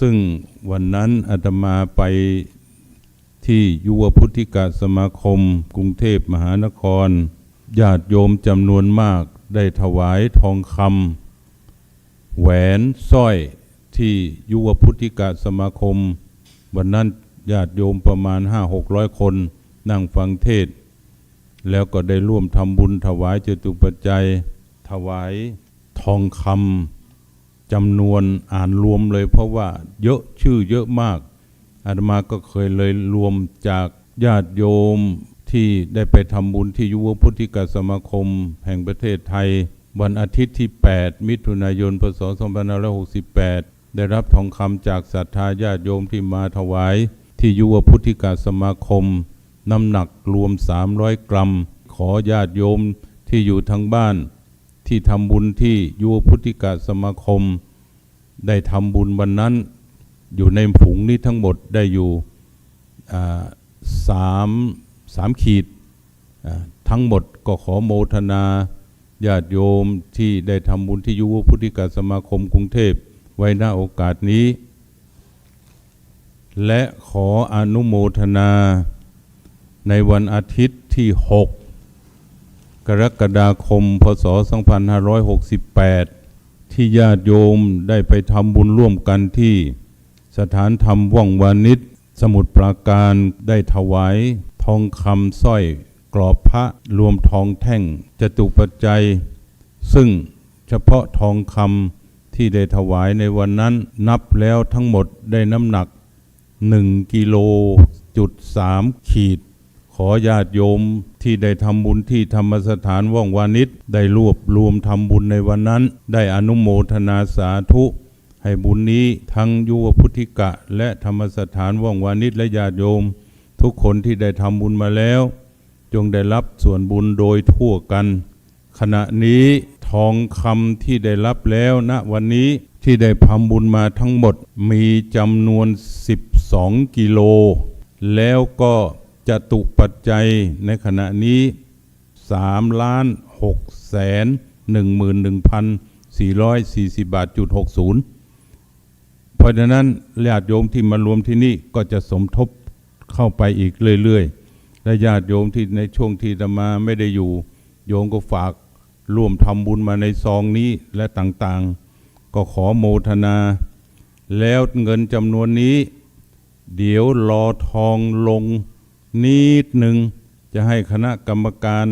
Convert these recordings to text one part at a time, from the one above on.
ซึ่งวันนั้นอาตมาไปที่ยุวพุทธิกาสมาคม กรุงเทพมหานคร ญาติโยมจำนวนมากได้ถวายทองคำแหวนสร้อยที่ยุวพุทธิกาสมาคม วันนั้นญาติโยมประมาณห้าหกร้อยคน นั่งฟังเทศ แล้วก็ได้ร่วมทำบุญถวายเจตุปัจจัย ถวายทองคำ จำนวนอ่านรวมเลย เพราะว่าเยอะชื่อเยอะมาก อาตมาก็เคยเลยรวมจากญาติโยมที่ได้ไปทำบุญที่ยุวพุทธิกสมาคม แห่งประเทศไทย วันอาทิตย์ที่ 8 มิถุนายนพศ2568 ได้รับทองคำจากศรัทธาญาติโยมที่มาถวาย ที่ยุวพุทธิกสมาคม น้ำหนักรวม 300 กรัม ขอญาติโยมที่อยู่ทางบ้าน ที่ทำบุญที่ยุวพุทธิกสมาคม ได้ทำบุญวันนั้น อยู่ในผงนี้ทั้งหมดได้อยู่สามสามขีดทั้งหมดก็ขอโมทนาญาติโยมที่ได้ทำบุญที่ยุวพุทธิกาสมาคมกรุงเทพไว้หน้าโอกาสนี้ และขออนุโมทนาในวันอาทิตย์ที่ 6 กรกฎาคม พศ 2568 ที่ญาติโยมได้ไปทำบุญร่วมกันที่สถานธรรมว่องวานิชสมุทรปราการได้ถวาย ทองคำสร้อยกรอบพระรวมทองแท่งจตุปัจจัย ซึ่งเฉพาะทองคำที่ได้ถวายในวันนั้นนับแล้วทั้งหมดได้น้ำหนัก 1กิโลจุดสามขีด ขอญาติโยมที่ได้ทำบุญที่ธรรมสถานว่องวานิชได้รวบรวมทำบุญในวันนั้น ได้อนุโมทนาสาธุ ให้บุญนี้ทั้งยุวพุทธิกะ และธรรมสถานว่องวานิชและญาติโยม ทุกคนที่ได้ทำบุญมาแล้ว จงได้รับส่วนบุญโดยทั่วกัน ขณะนี้ทองคำที่ได้รับแล้วณวันนี้ที่ได้ทำบุญมาทั้งหมดมีจำนวน 12 กิโล แล้วก็ จะตุปัจจัยในขณะนี้3ล้าน6แสน11,440บาทจุด60เพราะฉะนั้นญาติโยมที่มารวมที่นี่ก็จะสมทบเข้าไปอีกเรื่อยๆ และญาติโยมที่ในช่วงที่อาตมาไม่ได้อยู่ โยมก็ฝากร่วมทำบุญมาในซองนี้และต่างๆ ก็ขอโมทนา แล้วเงินจำนวนนี้ เดี๋ยวรอทองลง นิดหนึ่งจะให้คณะกรรมการ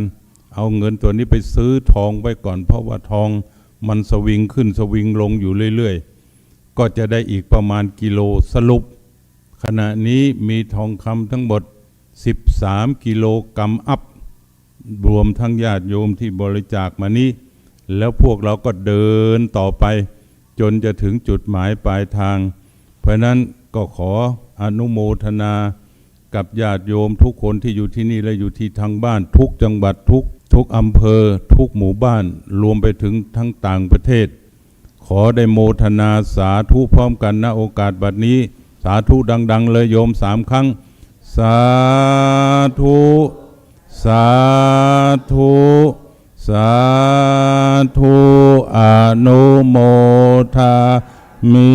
เอาเงินตัวนี้ไปซื้อทองไว้ก่อน เพราะว่าทองมันสวิงขึ้นสวิงลงอยู่เรื่อยๆ ก็จะได้อีกประมาณกิโลสรุป ขณะนี้มีทองคำทั้งหมด 13 กิโลกรัมอัพ รวมทั้งญาติโยมที่บริจาคมานี้ แล้วพวกเราก็เดินต่อไป จนจะถึงจุดหมายปลายทาง เพราะฉะนั้นก็ขออนุโมทนา กับญาติโยมทุกคนที่อยู่ที่นี่และอยู่ที่ทางบ้าน ทุกจังหวัดทุกทุกอำเภอ ทุกหมู่บ้าน รวมไปถึงทั้งต่างประเทศ ขอได้โมทนาสาธุพร้อมกันณโอกาสบัดนี้ สาธุดัง ๆ เลยโยมสามครั้ง สาธุ สาธุ สาธุอนุโมทามิ